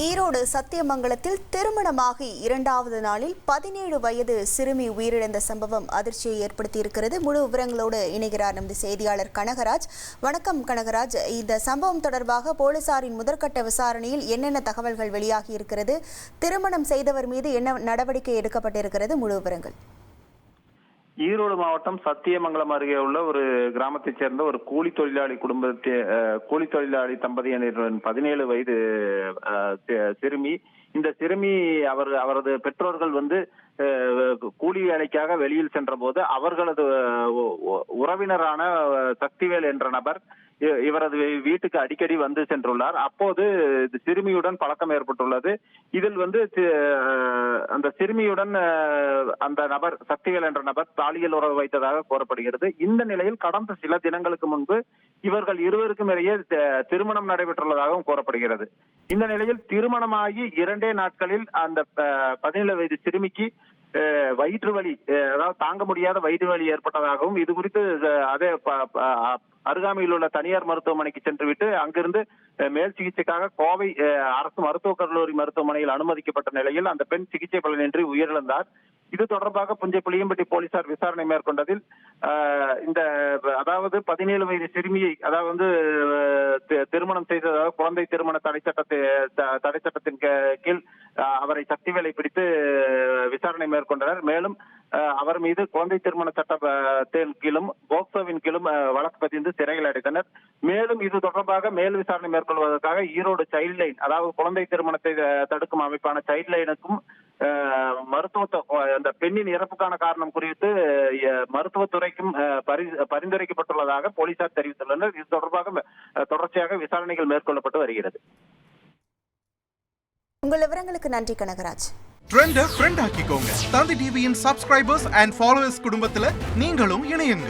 ஈரோடு சத்தியமங்கலத்தில் திருமணமாகி இரண்டாவது நாளில் பதினேழு வயது சிறுமி உயிரிழந்த சம்பவம் அதிர்ச்சியை ஏற்படுத்தியிருக்கிறது. முழு விவரங்களோடு இணைகிறார் நமது செய்தியாளர் கனகராஜ். வணக்கம் கனகராஜ். இந்த சம்பவம் தொடர்பாக போலீசாரின் முதற்கட்ட விசாரணையில் என்னென்ன தகவல்கள் வெளியாகி இருக்கிறது திருமணம் செய்தவர் மீது என்ன நடவடிக்கை எடுக்கப்பட்டிருக்கிறது? முழு விவரங்கள். ஈரோடு மாவட்டம் சத்தியமங்கலம் அருகே உள்ள ஒரு கிராமத்தைச் சேர்ந்த ஒரு கூலி தொழிலாளி குடும்பத்தை கூலி தொழிலாளி தம்பதியினரின் பதினேழு வயது சிறுமி. இந்த சிறுமி அவர் அவரது பெற்றோர்கள் வந்து அஹ், கூலி வேலைக்காக வெளியில் சென்ற போது அவர்களது உறவினரான சக்திவேல் என்ற நபர் இவரது வீட்டுக்கு அடிக்கடி வந்து சென்றுள்ளார். அப்போது சிறுமியுடன் பழக்கம் ஏற்பட்டுள்ளது. இதில் வந்து அந்த சிறுமியுடன் அந்த நபர் சக்திவேல் என்ற நபர் பாலியல் உறவு வைத்ததாக கூறப்படுகிறது. இந்த நிலையில் கடந்த சில தினங்களுக்கு முன்பு இவர்கள் இருவருக்கும் இடையே திருமணம் நடைபெற்றுள்ளதாகவும் கூறப்படுகிறது. இந்த நிலையில் திருமணமாகி இரண்டே நாட்களில் அந்த பதினேழு வயது சிறுமிக்கு அஹ், வயிற்று வலி அதாவது தாங்க முடியாத வயிற்று வலி ஏற்பட்டதாகவும் இது குறித்து அதே அருகாமையில் உள்ள தனியார் மருத்துவமனைக்கு சென்றுவிட்டு அங்கிருந்து மேல் சிகிச்சைக்காக கோவை அரசு மருத்துவக் கல்லூரி மருத்துவமனையில் அனுமதிக்கப்பட்ட நிலையில் அந்த பெண் சிகிச்சை பலனின்றி உயிரிழந்தார். இது தொடர்பாக புஞ்சை புளியம்பட்டி போலீசார் விசாரணை மேற்கொண்டதில் இந்த அதாவது பதினேழு வயது சிறுமியை அதாவது தி- திருமணம் செய்ததாக குழந்தை திருமண தடை சட்டத்தை த- தடை சட்டத்தின் கீ- கீழ் அவரை சக்தி வேலை பிடித்து விசாரணை மேற்கொண்டனர். மேலும் அவர் மீது குழந்தை திருமண சட்டத்தின் கீழும் போக்சோவின் கீழும் வழக்கு பதிந்து சிறையில் அடைத்தனர். மேலும் இது தொடர்பாக மேல் விசாரணை மேற்கொள்வதற்காக ஈரோடு சைல்ட் லைன் அதாவது குழந்தை திருமணத்தை தடுக்கும் அமைப்பான சைல்ட் லைனுக்கும் அஹ், மருத்துவ அந்த பெண்ணின் இறப்புக்கான காரணம் குறித்து மருத்துவத்துறைக்கும் பரிந்துரைக்கப்பட்டுள்ளதாக போலீசார் தெரிவித்துள்ளனர். இது தொடர்பாக தொடர்ச்சியாக விசாரணைகள் மேற்கொள்ளப்பட்டு வருகிறது. உங்கள் விவரங்களுக்கு நன்றி கனகராஜ். ட்ரெண்டை ஃப்ரெண்ட் ஆக்கிக்கோங்க. தந்தி டிவியின் சப்ஸ்கிரைபர்ஸ் அண்ட் ஃபாலோவர்ஸ் குடும்பத்தில் நீங்களும் இணையுங்க.